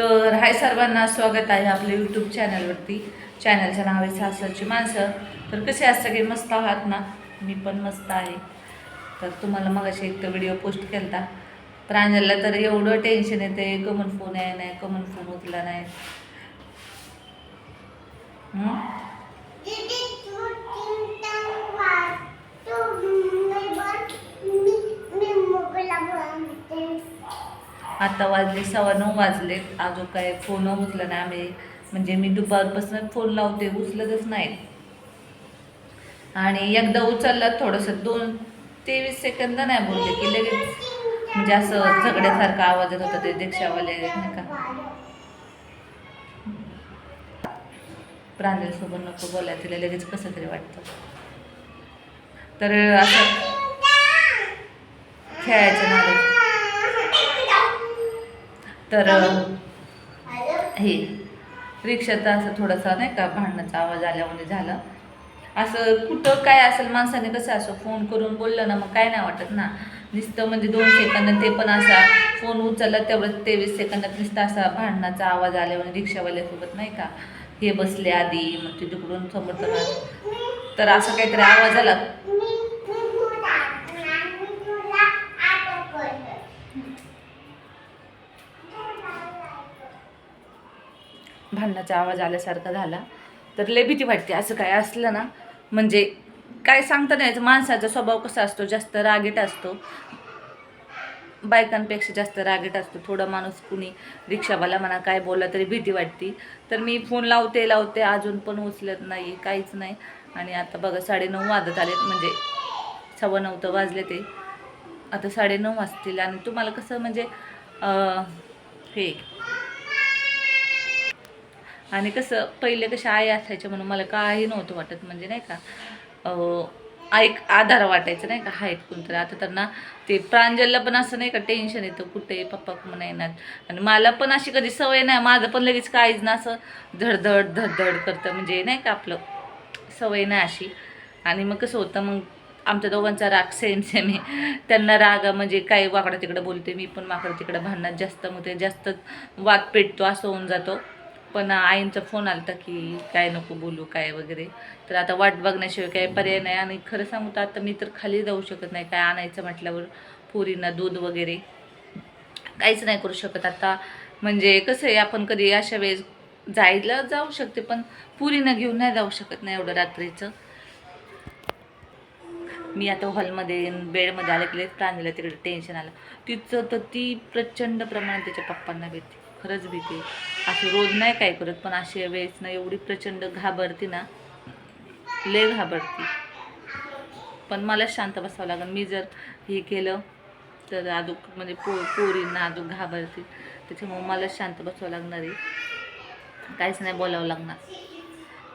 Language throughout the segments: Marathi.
तर हाय सर्वांना स्वागत आहे आपल्या यूट्यूब चॅनलवरती चॅनलचं नाव आहे सासरची माणसं. तर कसे आज सगळे मस्त आहात ना? मी पण मस्त आहे. तर तुम्हाला मग असे एक व्हिडिओ पोस्ट केला प्रांजलला तर एवढं टेन्शन येते कमन फोन आहे नाही कमन फोन उचला नाही हं? दीदी तू चिंता वाट तू मी बस मी मी मोबाईल बनते आता वाजले सव्वा नऊ वाजलेत अजून काय फोन उचला नाही आम्ही. म्हणजे मी दुपारपासून फोन लावते उचलतच नाही. आणि एकदा उचलला थोडंसं दोन तेवीस सेकंद नाही बोलले की लगेच. म्हणजे असं झगड्यासारखा आवाज येत होता ते रिक्षावाले नाही का? प्रांजलसोबत नको बोलायला तिला लगेच कसं तरी वाटतं. तर असं खेळायचं नादात तर हे रिक्षाचा असं थोडासा नाही का भांडणाचा आवाज आल्यामुळे झालं. असं कुठं काय असेल माणसाने कसं असं फोन करून बोललं ना मग काय नाही वाटत ना. नुसतं म्हणजे दोन सेकंद ते पण असा फोन उचलला तेवढं तेवीस सेकंदात नुसतं असा भांडणाचा आवाज आल्यामुळे रिक्षावाल्यासोबत नाही का. हे बसले आधी मग ते तिकडून समोर तर असं काहीतरी आवाज आला. भांडणाचा आवाज आल्यासारखा झाला. तर लय भीती वाटते असं काय असलं ना. म्हणजे काय सांगता नाही माणसाचा स्वभाव कसा असतो? जास्त रागीट असतो. बायकांपेक्षा जास्त रागीट असतो. थोडा माणूस कुणी रिक्षावाला म्हणा काय बोलला तरी भीती वाटते. तर मी फोन लावते लावते अजून पण उचलत नाही काहीच नाही. आणि आता बघा साडेनऊ वाजत आलेत. म्हणजे सव्वा नऊ तर वाजले ते. आता साडेनऊ वाजतील. आणि तुम्हाला कसं म्हणजे हे आणि कसं पहिले कसे आई असायच्या म्हणून मला काही नव्हतं वाटत. म्हणजे नाही का ऐक आधार वाटायचं नाही का हायत कोणतरी. आता त्यांना ते प्रांजलला पण असं नाही का टेन्शन येतं कुठे पप्पा म्हणा येणार. आणि मला पण अशी कधी सवय नाही माझं पण लगेच काहीच ना असं धडधड धडधड करतं. म्हणजे नाही का आपलं सवय नाही अशी. आणि मग कसं होतं मग आमच्या दोघांचा राग सेम सेम आहे. त्यांना राग म्हणजे काही वाकडं तिकडं बोलते मी पण वाकडं तिकडं भांडणात जास्त मग ते जास्त वाद पेटतो असं होऊन जातो. पण आईंचा फोन आला होता की काय नको बोलू काय वगैरे. तर आता वाट बघण्याशिवाय काय पर्याय नाही आणि खरं सांगू तर आता मी तर खाली जाऊ शकत नाही काय आणायचं म्हटल्यावर पोरींना दूध वगैरे. काहीच नाही करू शकत आता. म्हणजे कसं आहे आपण कधी अशा वेळेस जायला जाऊ शकते पण पुरीनं घेऊन नाही जाऊ शकत नाही एवढं रात्रीचं. मी आता हॉलमध्ये बेडमध्ये आले की प्रांजला तिकडे टेन्शन आलं. तिचं तर ती प्रचंड प्रमाणात त्याच्या पप्पांना भीती खरंच भीती असं रोज नाही काय करत पण अशी वेळेस ना एवढी प्रचंड घाबरती ना लय घाबरती. पण मला शांत बसावं लागेल. मी जर हे केलं तर अजूक म्हणजे पो पोरींना अजून घाबरतील त्याच्यामुळे मला शांत बसावं लागणार आहे. काहीच नाही बोलावं लागणार.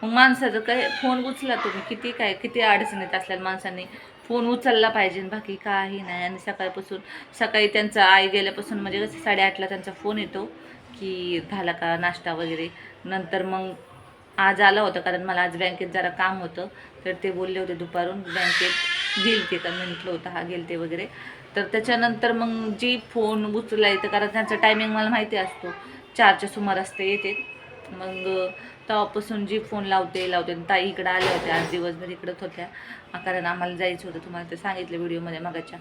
मग माणसाचं काय फोन उचला तुम्ही. किती काय किती अडचणीत असल्या माणसांनी. फोन उचलला पाहिजे बाकी काही नाही. आणि सकाळपासून सकाळी त्यांचा आई गेल्यापासून म्हणजे कसं साडेआठला त्यांचा फोन येतो. की झाला का नाश्ता वगैरे. नंतर मग आज आला होता कारण मला आज बँकेत जरा काम होतं. तर ते बोलले होते दुपारून बँकेत गेलते का? म्हटलं होतं हा गेलते वगैरे. तर त्याच्यानंतर मग जी फोन उचलायचं कारण त्यांचा टायमिंग मला माहिती असतो. चारच्या सुमारास ते येते. मग तेव्हापासून जी फोन लावते लावते. आणि ताई इकडं आल्या होत्या आज दिवसभर इकडंच होत्या. कारण आम्हाला जायचं होतं तुम्हाला ते सांगितलं व्हिडिओमध्ये मगाच्या.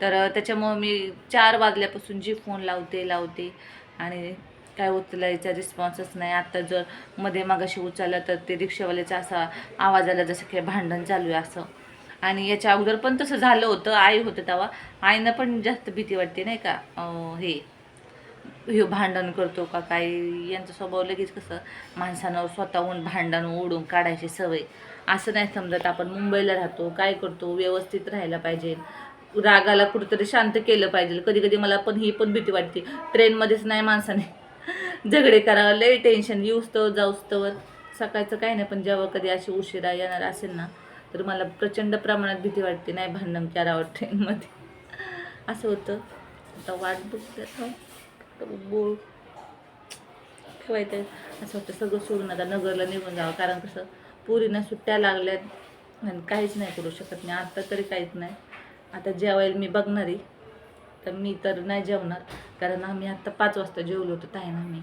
तर त्याच्यामुळं मी चार वाजल्यापासून जी फोन लावते लावते. आणि काय उचलायचा रिस्पॉन्सच नाही. आत्ता जर मध्ये मागाशी उचललं तर ते रिक्षावाल्याचा असा आवाज आला जसं काही भांडण चालू आहे असं. आणि याच्या अगोदर पण तसं झालं होतं आई होतं तेव्हा. आईनं पण जास्त भीती वाटते नाही का? हे हे भांडण करतो का काय? यांचा स्वभाव लगेच कसं माणसानं स्वतःहून भांडण ओढून काढायची सवय. असं नाही समजत आपण मुंबईला राहतो काय करतो व्यवस्थित राहायला पाहिजे. रागाला कुठंतरी शांत केलं पाहिजे. कधी कधी मला पण ही पण भीती वाटते. ट्रेनमध्येच नाही माणसाने झगडे करावं लय टेन्शन येऊस्तवर जाऊस्तवर सकाळचं काही नाही पण जेव्हा कधी अशी उशिरा येणार असेल ना तर मला प्रचंड प्रमाणात भीती वाटते नाही भांडण करावं ट्रेनमध्ये असं होतं. आता वाट बघते आता. बोल. ठेवायचं असं वाटतं सगळं सोडून आता नगरला निघून जावं कारण कसं पुरीनं सुट्ट्या लागल्यात. आणि काहीच नाही करू शकत नाही आत्ता तरी काहीच नाही. आता जेवायला मी बघणारी. तर मी तर नाही जेवणार. कारण आम्ही आत्ता पाच वाजता जेवलो होतो ताई आम्ही.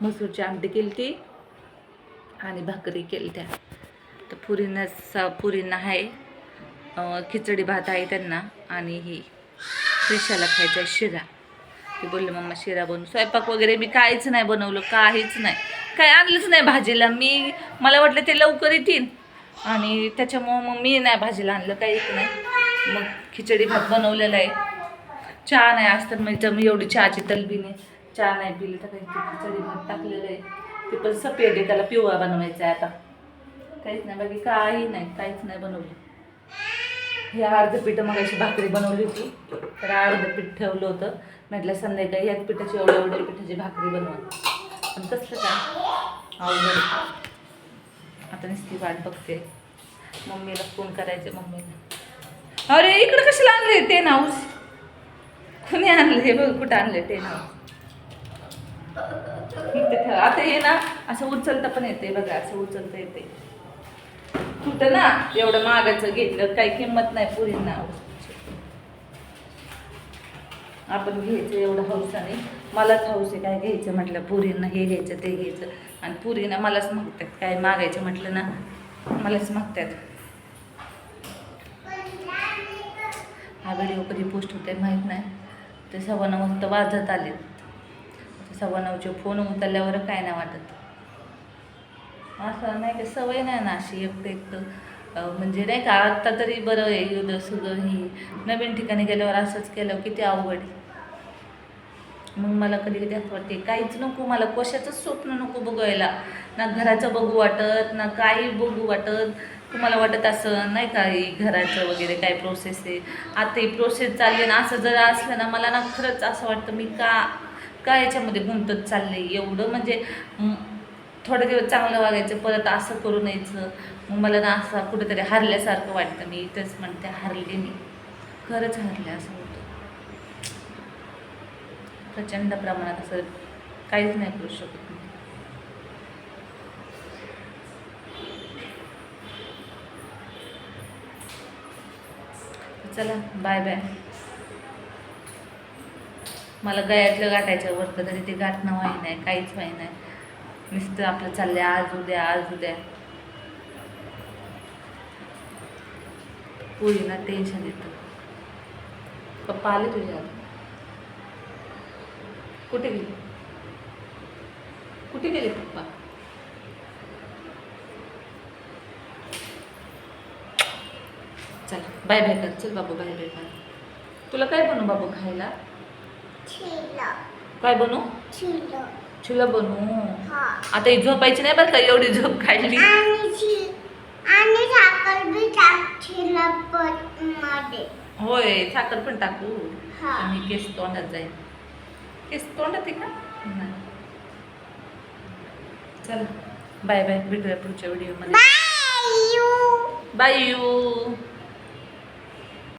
मी मसूरची आमटी केली ती आणि भाकरी केली त्या. तर पुरींना स पुरींना आहे खिचडी भात आहे त्यांना आणि ही रिशाला खायचा शिरा. ती बोलली मम्मा शिरा बनवू. स्वयंपाक वगैरे मी काहीच नाही बनवलं काहीच नाही. काय आणलंच नाही भाजीला. मी मला वाटलं ते लवकर येतील. आणि त्याच्यामुळं मग मी नाही भाजीला आणलं काहीच नाही. मग खिचडी भात बनवलेला आहे. चहा नाही आज तर म्हणजे मी एवढी चहाची तलबी नाही चहा नाही पिली तर काही चढी भात टाकलेलं आहे. ते पण सफेद आहे त्याला पिवळा बनवायचा आहे आता. काहीच नाही बाकी काही नाही काहीच नाही बनवलं. हे अर्ध पीठ मग अशी भाकरी बनवली होती तर अर्ध पीठ ठेवलं होतं. म्हटलं संध्याकाळी ह्याच पिठाची एवढ्या एवढ्या पिठाची भाकरी बनवा. पण कसलं काय? अवघड आता नुसती वाट बघते. मम्मीला फोन करायचे मम्मीला. अरे इकडं कशाला आणले ते नाऊस कुणी आणलं हे बघ कुठं आणलं ते हाऊस ठेव. आता हे ना असं उचलता पण येते बघा असं उचलता येते कुठं ना एवढं मागाचं घेतलं काही किंमत नाही पुरींना. आपण घ्यायचं एवढं हौसाने. मलाच हौस आहे काय घ्यायचं म्हटलं पुरींना हे घ्यायचं ते घ्यायचं. आणि पुरींना मलाच मागतात काय मागायचं म्हटलं ना मलाच मागतात. हा व्हिडिओ कधी पोस्ट होते माहीत नाही. ते सव्वा नऊ वाजता वाजत आले सव्वा नऊचे फोन उचलल्यावर काय नाही वाटत. असं नाही का सवय नाही ना अशी एकटं एकटं म्हणजे नाही का आत्ता तरी बरं आहे एवढं सगळं ही नवीन ठिकाणी गेल्यावर असंच केलं किती अवघड आहे. मग मला कधी कधी असं वाटते काहीच नको मला कशाचंच स्वप्न नको बघायला. ना घराचं बघू वाटत ना काही बघू वाटत. तुम्हाला वाटत असं नाही का घराचं वगैरे काय प्रोसेस आहे? आता ही प्रोसेस चालली ना असं जर असलं ना मला ना खरंच असं वाटतं मी का का याच्यामध्ये गुंतत चालले? एवढं म्हणजे थोडं थोडे दिवस चांगलं वागायचं परत असं करून यायचं मग मला ना असं कुठेतरी हरल्यासारखं वाटतं. मी इथंच म्हणते हरले मी. खरंच हरले असं होतं. प्रचंड प्रमाणात असं काहीच नाही करू शकत मी. चला बाय बाय मला गळ्यातलं गाठायचं वरतं तरी ते गाठणं व्हाय नाही काहीच व्हाय नाही. नुसतं आपलं चाललंय आज उद्या आज उद्या. पोळीला टेन्शन येतं. पप्पा आले तुझ्या कुठे गेले? कुठे गेले पप्पा? चल बाय बाय कर. चल बाबू बाय बाय कर. तुला काय बनवू बाबू खायला? काय तुला बनवू. हा. आता ही झोपायची नाही बरं का एवढी झोप काढली. होय साखर पण टाकू. हा. आणि केस तोंडात जाईल केस तोंडात आहे का? नाही चला बाय बाय भेटूया पुढच्या व्हिडिओमध्ये बाय यू बाय यू